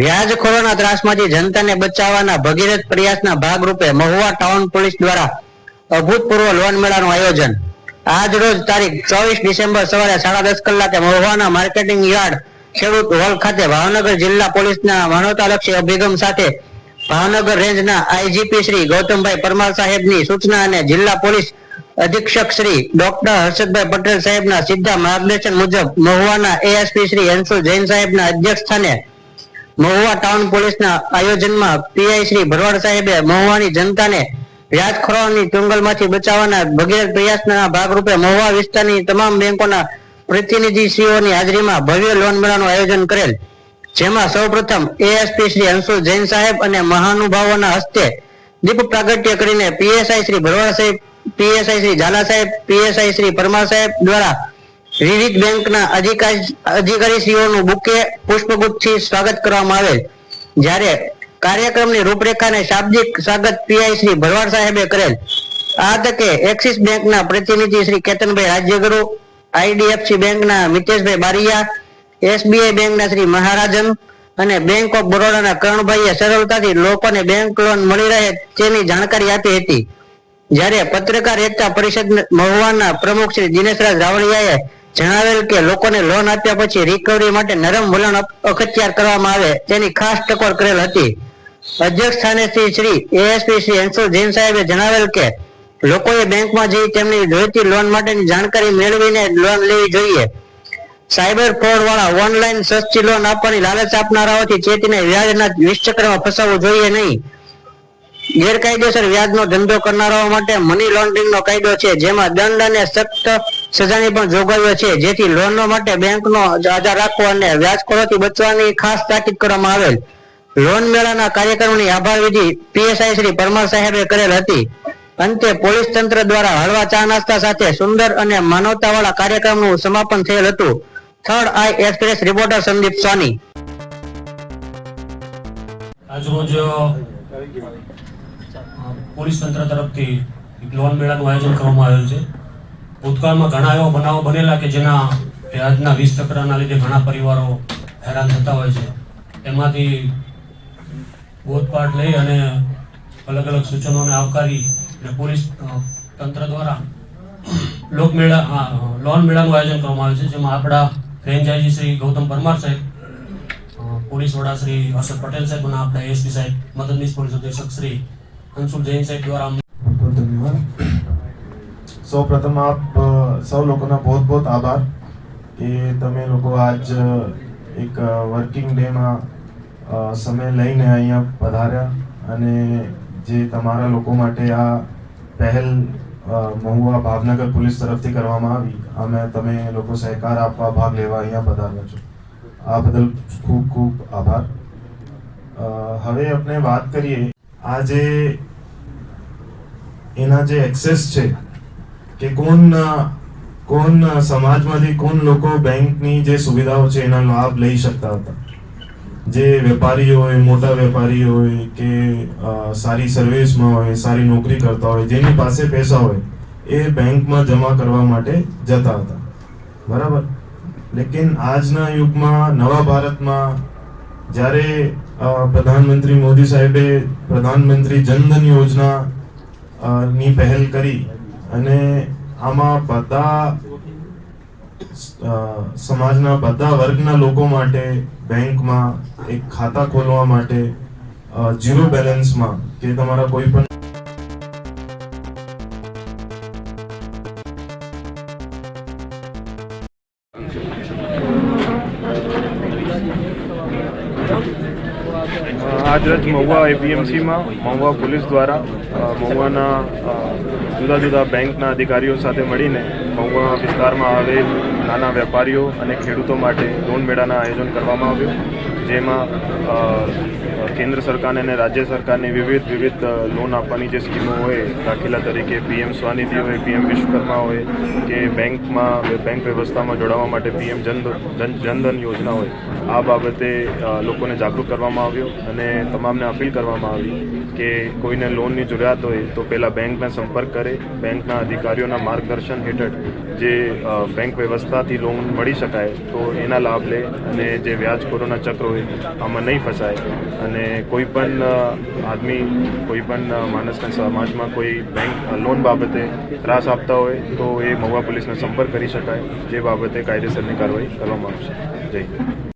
વ્યાજખોરોના ત્રાસમાંથી જનતાને બચાવવાના ભગીરથ પ્રયાસના ભાગરૂપે Mahuva town police દ્વારા અભૂતપૂર્વ લોન મેળાનું આયોજન. આજ રોજ તારીખ ચોવીસ ડિસેમ્બર સવારે સાડા દસ કલાકે મહુવાના માર્કેટિંગ યાર્ડ ખેડૂત હોલ ખાતે ભાવનગર જિલ્લા પોલીસના માનવતાલક્ષી અભિગમ સાથે ભાવનગર રેન્જના આઈજીપી શ્રી ગૌતમભાઈ પરમાર સાહેબની સૂચના અને જિલ્લા પોલીસ અધિક્ષક શ્રી ડોક્ટર હર્ષદભાઈ પટેલ સાહેબના સીધા માર્ગદર્શન મુજબ મહુવાના એએસપી શ્રી અંશુલ જૈન સાહેબના અધ્યક્ષ સ્થાને મહુવા ટાઉન પોલીસના આયોજનમાં પીઆઈ શ્રી ભરવાડ સાહેબે મહુવાની જનતાને વ્યાજખોરોની ચુંગલમાંથી બચાવવાના ભગીરથ પ્રયાસના ભાગરૂપે મહુવા વિસ્તારની તમામ બેંકોના પ્રતિનિધિશ્રીઓની હાજરીમાં ભવ્ય લોન મેળાનું આયોજન કરેલ. જેમાં સૌપ્રથમ એએસપી શ્રી અંશુલ જૈન સાહેબ અને મહાનુભાવોના હસ્તે દીપ પ્રાગટ્ય કરીને પીએસઆઈ શ્રી ભરવાડ સાહેબ, પીએસઆઈ શ્રી ઝાલા સાહેબ, પીએસઆઈ શ્રી પરમાર સાહેબ દ્વારા વિવિધ બેંકના અધિકારી અધિકારીશ્રીઓનું બુકે પુષ્પગુચ્છથી સ્વાગત કરવામાં આવેલ. જ્યારે કાર્યક્રમની રૂપરેખાને શાબ્દિક સ્વાગત પીઆઈ શ્રી ભરવાડ સાહેબે કરેલ. આ તકે એક્સિસ બેંકના પ્રતિનિધિ શ્રી કેતનભાઈ રાજ્યગુરુ, આઈડીએફસી બેંકના મિતેશભાઈ બારિયા, એસબીઆઈ બેંકના શ્રી મહારાજન અને બેંક ઓફ બરોડાના કરણભાઈએ સરળતાથી લોકોને બેંક લોન મળી રહે તેની જાણકારી આપી હતી. જ્યારે પત્રકાર એકતા પરિષદ મહુવાના પ્રમુખ શ્રી દિનેશરાજ રાવળિયાએ જણાવેલ કે લોકોને લોન આપ્યા પછી રિકવરી માટે નરમ વલણ અખત્યાર કરવામાં આવે, તેની ખાસ ટકોર કરેલ હતી. અધ્યક્ષ સ્થાને શ્રી એએસપી શ્રી અંશુલ જૈન સાહેબે જણાવેલ કે લોકોએ બેંકમાં જઈ તેમની જોઈતી લોન માટેની જાણકારી મેળવીને લોન લેવી જોઈએ. સાયબર ફ્રોડ વાળા ઓનલાઈન સસ્તી લોન આપવાની લાલચ આપનારાઓથી ચેતીને વ્યાજના વિષચક્રમાં ફસાવવું જોઈએ નહીં. ગેરકાયદેસર વ્યાજનો ધંધો કરનારાઓ માટે મની લોન્ડરિંગનો કાયદો છે, જેમાં દંડ અને સખ્ત સજાની પણ જોગવાઈઓ છે. જેથી લોનો માટે બેંકનો આધાર રાખવો અને વ્યાજખોરોથી બચવાની ખાસ તાકીદ કરવામાં આવેલ. લોન મેળાના કાર્યક્રમની આભાર વિધિ પીએસઆઈ શ્રી પરમાર સાહેબે કરેલ હતી. અંતે પોલીસ તંત્ર દ્વારા હળવા ચા નાસ્તા સાથે સુંદર અને માનવતાવાળા કાર્યક્રમનું સમાપન થયેલ હતું. Third eye express reporter Sandeep Soni. આજરોજ પોલીસ તંત્ર તરફથી લોન મેળાનું આયોજન કરવામાં આવેલ છે. ભૂતકાળમાં ઘણા એવા બનાવો બનેલા કે જેના વ્યાજના વીસ ટકરાના લીધે ઘણા પરિવારો હેરાન થતા હોય છે. એમાંથી બોધપાઠ લઈ અને અલગ અલગ સૂચનોને આવકારી અને પોલીસ તંત્ર દ્વારા લોકમેળા લોન મેળાનું આયોજન કરવામાં આવે છે, જેમાં આપણા ફ્રેન્ચાઇઝી શ્રી ગૌતમ પરમાર સાહેબ પોલીસ વડા શ્રી હર્ષદ પટેલ સાહેબ અને આપણા એસપી સાહેબ, મદદનીશ પોલીસ અધિક્ષક શ્રી અંશુલ જૈન સાહેબ દ્વારા ધન્યવાદ. સૌ પ્રથમ આપ સૌ લોકોના બહુ બહુ આભાર કે તમે લોકો આજ એક વર્કિંગ ડેમાં સમય લઈને અહીંયા પધાર્યા અને જે તમારા લોકો માટે આ પહેલ મહુવા ભાવનગર પોલીસ તરફથી કરવામાં આવી, અમે તમે લોકો સહકાર આપવા, ભાગ લેવા અહીંયા પધાર્યા છો. આ બદલ ખૂબ ખૂબ આભાર. હવે આપણે વાત કરીએ, આ જે, એના જે એક્સેસ છે કે કોણ કોણ સમાજમાંથી કોણ લોકો બેંકની જે સુવિધાઓ છે એના લાભ લઈ શકતા હતા? જે વેપારી હોય, મોટા વેપારી હોય કે સારી સર્વિસમાં હોય, સારી નોકરી કરતા હોય, જેની પાસે પૈસા હોય, એ બેંકમાં જમા કરવા માટે જતા હતા. બરાબર? લેકિન આજના યુગમાં નવા ભારતમાં જ્યારે પ્રધાનમંત્રી મોદી સાહેબે પ્રધાનમંત્રી જનધન યોજના ની પહેલ કરી અને આમાં બધા સમાજના બધા વર્ગના લોકો માટે બેંકમાં એક ખાતા ખોલવા માટે ઝીરો બેલેન્સમાં કે તમારા કોઈ પણ આજરોજ મહુવા એપીએમસીમાં મહુવા પોલીસ દ્વારા મહુવાના જુદા જુદા બેંકના અધિકારીઓ સાથે મળીને મહુવા વિસ્તારમાં આવેલ નાના વેપારીઓ અને ખેડૂતો માટે લોન મેળાના આયોજન કરવામાં આવ્યું, જેમાં કેન્દ્ર સરકારને અને રાજ્ય સરકારની વિવિધ વિવિધ લોન આપવાની જે સ્કીમો હોય, દાખલા તરીકે પીએમ સ્વનિધિ હોય પીએમ વિશ્વકર્મા હોય, કે બેંકમાં, બેંક વ્યવસ્થામાં જોડાવા માટે પીએમ જન જન જનધન યોજના હોય, આ બાબતે લોકોને જાગૃત કરવામાં આવ્યો અને તમામને અપીલ કરવામાં આવી કે કોઈને લોનની જરૂરિયાત હોય તો પહેલાં બેંકને સંપર્ક કરે, બેંકના અધિકારીઓના માર્ગદર્શન હેઠળ જે બેંક વ્યવસ્થાથી લોન મળી શકાય તો એના લાભ લે અને જે વ્યાજખોરોના ચક્ર હોય, આમાં નહીં ફસાય. અને કોઈ પણ આદમી, કોઈ પણ માણસને સમાજમાં કોઈ બેંક લોન બાબતે ત્રાસ આપતા હોય, તો એ મહુવા પોલીસનો સંપર્ક કરી શકાય, જે બાબતે કાયદેસરની કાર્યવાહી કરવામાં આવશે. જય